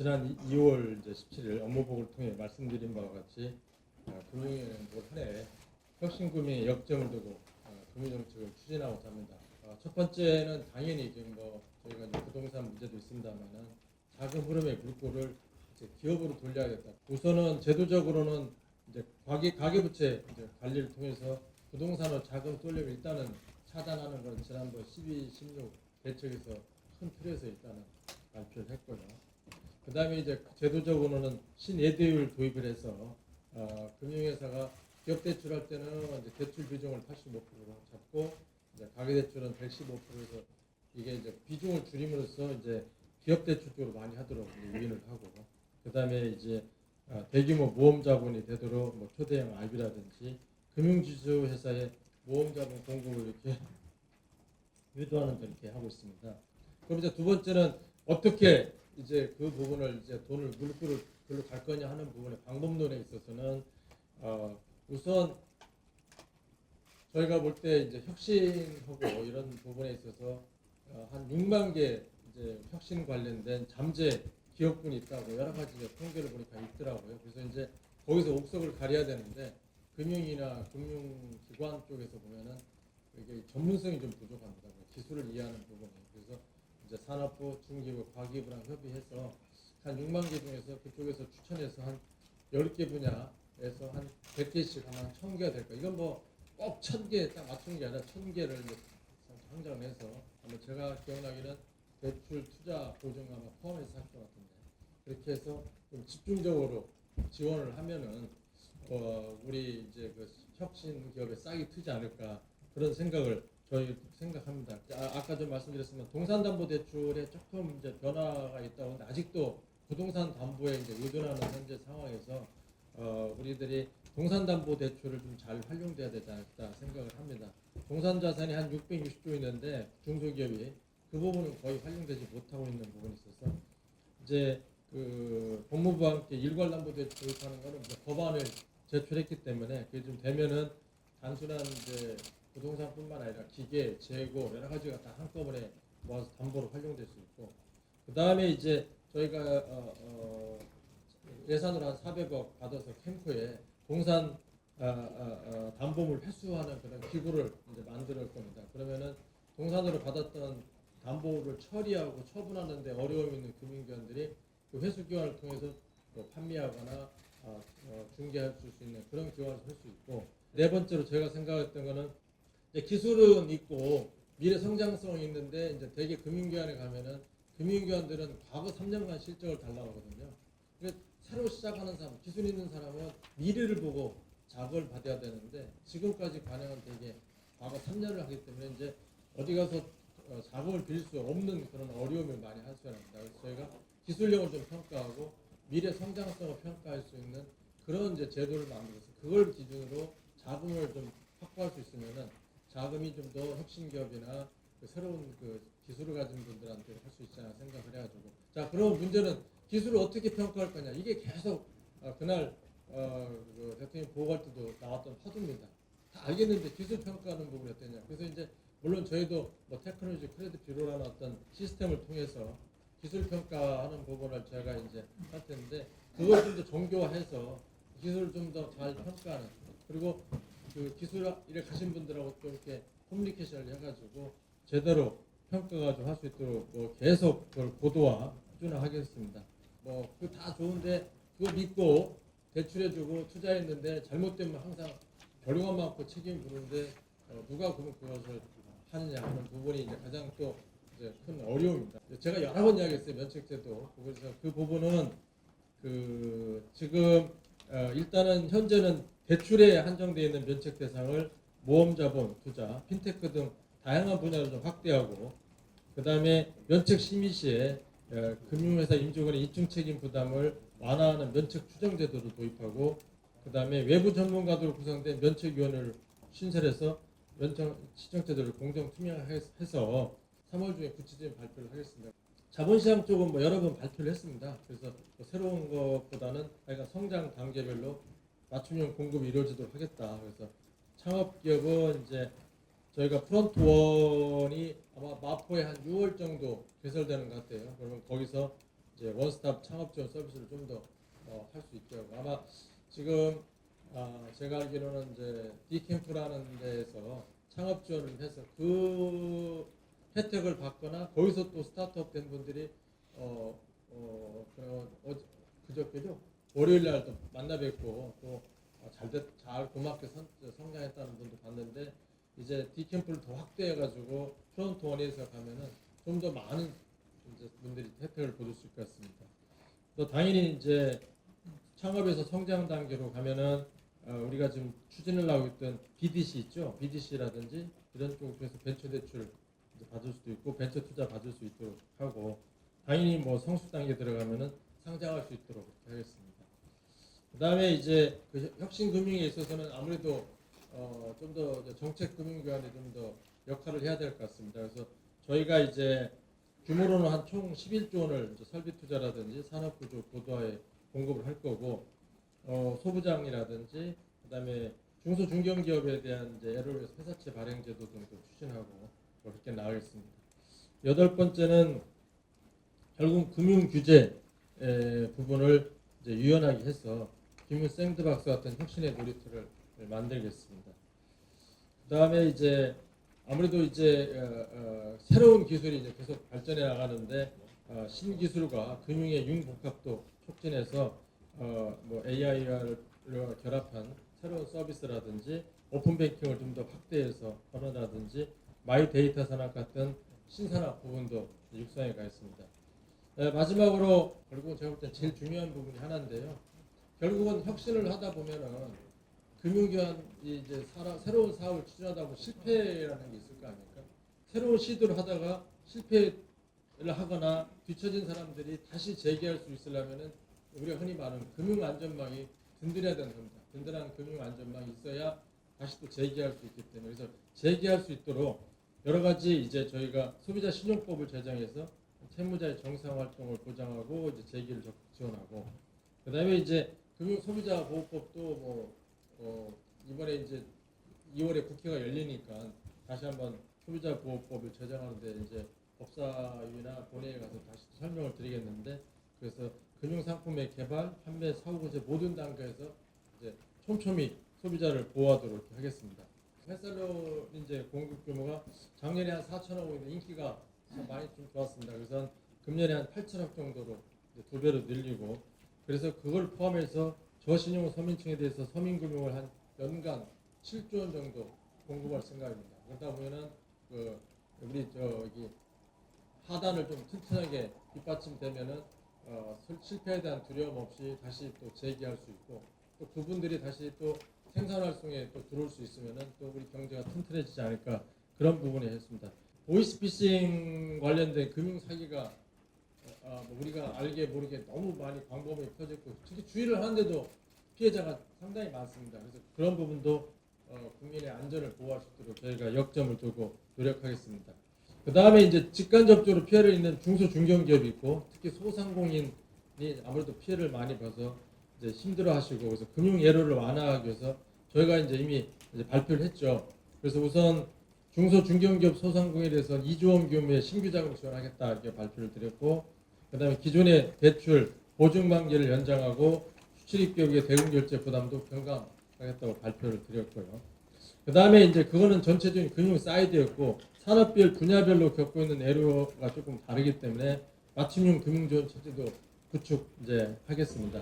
지난 2월 이제 17일 업무보고를 통해 말씀드린 바와 같이 어, 금융위원회는 올 한해 혁신금융의 역점을 두고 어, 금융정책을 추진하고자 합니다. 어, 첫 번째는 당연히 지금 뭐 저희가 부동산 문제도 있습니다만은 자금 흐름의 물꼬를 이제 기업으로 돌려야겠다. 우선은 제도적으로는 이제 가계 가계부채 이제 관리를 통해서 부동산으로 자금 쏠림을 일단은 차단하는 건 지난번 12, 16 대책에서 큰 틀에서 일단은. 그 다음에 이제 제도적으로는 신예대율 도입을 해서 어, 금융회사가 기업 대출할 때는 이제 대출 비중을 85%로 잡고 이제 가계 대출은 115%에서 이게 이제 비중을 줄임으로써 이제 기업 대출 쪽으로 많이 하도록 유인을 하고 그 다음에 이제 어, 대규모 모험 자본이 되도록 뭐 초대형 IB라든지 금융지주 회사의 모험 자본 공급을 이렇게 유도하는 등 이렇게 하고 있습니다. 그럼 이제 두 번째는 어떻게 이제 그 부분을 이제 돈을 물꼬를 글로 갈 거냐 하는 부분의 방법론에 있어서는 어 우선 저희가 볼 때 이제 혁신하고 이런 부분에 있어서 어, 한 6만 개 이제 혁신 관련된 잠재 기업군이 있다고 여러 가지 통계를 보니까 있더라고요. 그래서 이제 거기서 옥석을 가려야 되는데 금융이나 금융기관 쪽에서 보면은 이게 전문성이 좀 부족합니다. 뭐 기술을 이해하는 부분이 그래서 이제 산업부, 중기부, 과기부랑 협의해서 한 6만 개 중에서 그쪽에서 추천해서 한 10개 분야에서 한 100개씩 한 1000개가 될까. 이건 뭐 꼭 1000개 딱 맞춘 게 아니라 1000개를 이제 상장을 해서 아마 제가 기억나기는 대출 투자 보증 아마 포함해서 할 것 같은데 그렇게 해서 좀 집중적으로 지원을 하면은 어 우리 이제 그 혁신 기업에 싹이 트지 않을까 그런 생각을 저희 생각합니다. 아, 아까 좀 말씀드렸지만 동산담보대출에 조금 이제 변화가 있다고 하는데 아직도 부동산 담보에 이제 의존하는 현재 상황에서 어, 우리들이 동산담보대출을 좀 잘 활용돼야 되지 않을까 생각을 합니다. 동산자산이 한 660조 있는데 중소기업이 그 부분은 거의 활용되지 못하고 있는 부분이 있어서 이제 그 법무부와 함께 일괄담보대출 도입하는 거는 법안을 제출했기 때문에 그게 좀 되면은 단순한 이제 부동산뿐만 아니라 기계, 재고 여러 가지가 다 한꺼번에 모아서 담보로 활용될 수 있고 그 다음에 이제 저희가 어, 어, 예산으로 한 400억 받아서 캠프에 동산 어, 어, 어, 담보물 회수하는 그런 기구를 이제 만들 겁니다. 그러면은 동산으로 받았던 담보를 처리하고 처분하는데 어려움이 있는 금융기관들이 그 회수 기관을 통해서 뭐 판매하거나 어, 어, 중개할 수 있는 그런 기관을 할 수 있고 네 번째로 제가 생각했던 거는 이제 기술은 있고 미래 성장성이 있는데 이제 대개 금융기관에 가면은 금융기관들은 과거 3년간 실적을 달라고 하거든요. 그래서 새로 시작하는 사람, 기술 있는 사람은 미래를 보고 작업을 받아야 되는데 지금까지 관행은 되게 과거 3년을 하기 때문에 이제 어디 가서 어, 작업을 빌릴 수 없는 그런 어려움을 많이 할수있습니다 그래서 저희가 기술력을 좀 평가하고 미래 성장성을 평가할 수 있는 그런 이제 제도를 만들어서 그걸 기준으로 자금을 좀 확보할 수 있으면은 자금이 좀 더 혁신 기업이나 그 새로운 그 기술을 가진 분들한테 할수 않나 생각을 해가지고 자 그럼 문제는 기술을 어떻게 평가할 거냐 이게 계속 어, 그날 어, 그 대통령 보고할 때도 나왔던 화두입니다. 다 알겠는데 기술 평가하는 부분이 어떠냐. 그래서 이제 물론 저희도 뭐 테크놀로지 크레딧 뷰로라는 어떤 시스템을 통해서 기술 평가하는 부분을 제가 이제 할 텐데 그걸 좀 더 정교화해서 기술을 좀 더 잘 평가하는 그리고 그 기술 일에 가신 분들하고 좀 이렇게 커뮤니케이션을 해가지고 제대로 평가가 좀 할 수 있도록 뭐 계속 그걸 고도화 꾸준하겠습니다. 뭐 그 다 좋은데 그거 믿고 대출해주고 투자했는데 잘못되면 항상 결과만 많고 책임 부르는데 어, 누가 그것을 하느냐 하는 부분이 이제 가장 또 이제 큰 어려움입니다. 제가 여러 번 이야기했어요 면책 제도 그래서 그 부분은 그 지금 어, 일단은 현재는 대출에 한정되어 있는 면책 대상을 모험 자본 투자, 핀테크 등 다양한 분야로 좀 확대하고 그 다음에 면책 심의 시에 어, 금융회사 임직원의 입증 책임 부담을 완화하는 면책 추정 제도를 도입하고 그 다음에 외부 전문가들로 구성된 면책위원회를 신설해서 면책 시정 제도를 공정 투명해서 3월 중에 구체적인 발표를 하겠습니다. 자본시장 쪽은 뭐 여러 번 발표를 했습니다. 그래서 뭐 새로운 것보다는 하여간 성장 단계별로 맞춤형 공급이 이루어지도록 하겠다. 그래서 창업 기업은 이제 저희가 프론트원이 아마 마포에 한 6월 정도 개설되는 것 같아요. 그러면 거기서 이제 원스톱 창업 지원 서비스를 좀 더 할수 있게 하고 아마 지금 아, 제가 알기로는 이제 디캠프라는 데에서 창업 지원을 해서 그 혜택을 받거나 거기서 또 스타트업 된 분들이 어, 어, 그, 어, 그저께죠 월요일 날도 만나 뵙고 또잘잘 고맙게 선, 성장했다는 분도 봤는데 이제 디캠프를 더 확대해 가지고 프론트 원에서 가면은 좀 더 많은 이제 분들이 혜택을 보실 수 있을 것 같습니다. 또 당연히 이제 창업에서 성장 단계로 가면은 어, 우리가 지금 추진을 하고 있던 BDC 있죠, BDC라든지 이런 쪽에서 벤처 대출 받을 수도 있고 벤처 투자 받을 수 있도록 하고 당연히 뭐 성수 단계 들어가면은 상장할 수 있도록 하겠습니다. 그다음에 이제 그 혁신 금융에 있어서는 아무래도 어, 좀 더 정책 금융 기관이 좀 더 역할을 해야 될 것 같습니다. 그래서 저희가 이제 규모로는 한 총 11조 원을 설비 투자라든지 산업 구조 고도화에 공급을 할 거고 어, 소부장이라든지 그다음에 중소 중견 기업에 대한 이제 에로에서 회사채 발행 제도 등도 추진하고 그렇게 나가겠습니다. 여덟 번째는 결국 금융 규제 에, 부분을 유연하게 해서 김윤 샌드 박스 같은 혁신의 놀이터를 만들겠습니다. 그 다음에 이제 아무래도 이제 어, 어, 새로운 기술이 이제 계속 발전해 나가는데 어, 신기술과 금융의 융복합도 촉진해서 어, 뭐 AI를 결합한 새로운 서비스라든지 오픈 뱅킹을 좀 더 확대해서 하나라든지 마이 데이터 산업 같은 신산업 부분도 육성해 가겠습니다. 네, 마지막으로 결국은 제가 볼 때 제일 중요한 부분이 하나인데요. 결국은 혁신을 하다 보면은 금융기관이 이제 사람, 새로운 사업을 추진하다 보면 실패라는 게 있을 거 아닙니까? 새로운 시도를 하다가 실패를 하거나 뒤처진 사람들이 다시 재기할 수 있으려면은 우리가 흔히 말하는 금융 안전망이 든든해야 겁니다. 든든한 금융 안전망이 있어야 다시 또 재기할 수 있기 때문에. 그래서 재기할 수 있도록 여러 가지 이제 저희가 소비자 신용법을 제정해서 채무자의 정상 활동을 보장하고 이제 재기를 지원하고. 그다음에 이제 금융 소비자 보호법도 뭐 어, 이번에 이제 2월에 국회가 열리니까 다시 한번 소비자 보호법을 제정하는데 이제 법사위나 본회의에 가서 다시 설명을 드리겠는데 그래서 금융 상품의 개발, 판매, 사후 구제 모든 단계에서 이제 촘촘히 소비자를 보호하도록 하겠습니다. 햇살로 이제 공급 규모가 작년에 한 4천억 원인데 인기가 참 많이 좀 좋았습니다. 그래서 한 금년에 한 8천억 정도로 두 배로 늘리고 그래서 그걸 포함해서 저신용 서민층에 대해서 서민금융을 한 연간 7조 원 정도 공급할 생각입니다. 그러다 보면은 그 우리 저기 하단을 좀 튼튼하게 뒷받침되면은 어, 실- 실패에 대한 두려움 없이 다시 또 재기할 수 있고 또 그분들이 다시 또 생산 활동에 또 들어올 수 있으면은 또 우리 경제가 튼튼해지지 않을까 그런 부분이 했습니다. 보이스피싱 관련된 금융 사기가 아, 뭐 우리가 알게 모르게 너무 많이 광범위에 퍼졌고 특히 주의를 하는데도 피해자가 상당히 많습니다. 그래서 그런 부분도 어, 국민의 안전을 보호할 수 있도록 저희가 역점을 두고 노력하겠습니다. 그 다음에 이제 직간접적으로 피해를 입는 중소 중견기업이 있고 특히 소상공인이 아무래도 피해를 많이 봐서 이제 힘들어하시고 그래서 금융 예로를 완화하기 위해서 저희가 이제 이미 이제 발표를 했죠. 그래서 우선 중소 중견기업 소상공인에 대해서 2조 원 규모의 신규 자금 지원하겠다 이렇게 발표를 드렸고 그다음에 기존의 대출 보증 만기를 연장하고 수출입 기업의 대금 결제 부담도 경감하겠다고 발표를 드렸고요. 그다음에 이제 그거는 전체적인 금융 사이드였고 산업별 분야별로 겪고 있는 애로가 조금 다르기 때문에 맞춤형 금융 지원 체제도 구축 이제 하겠습니다.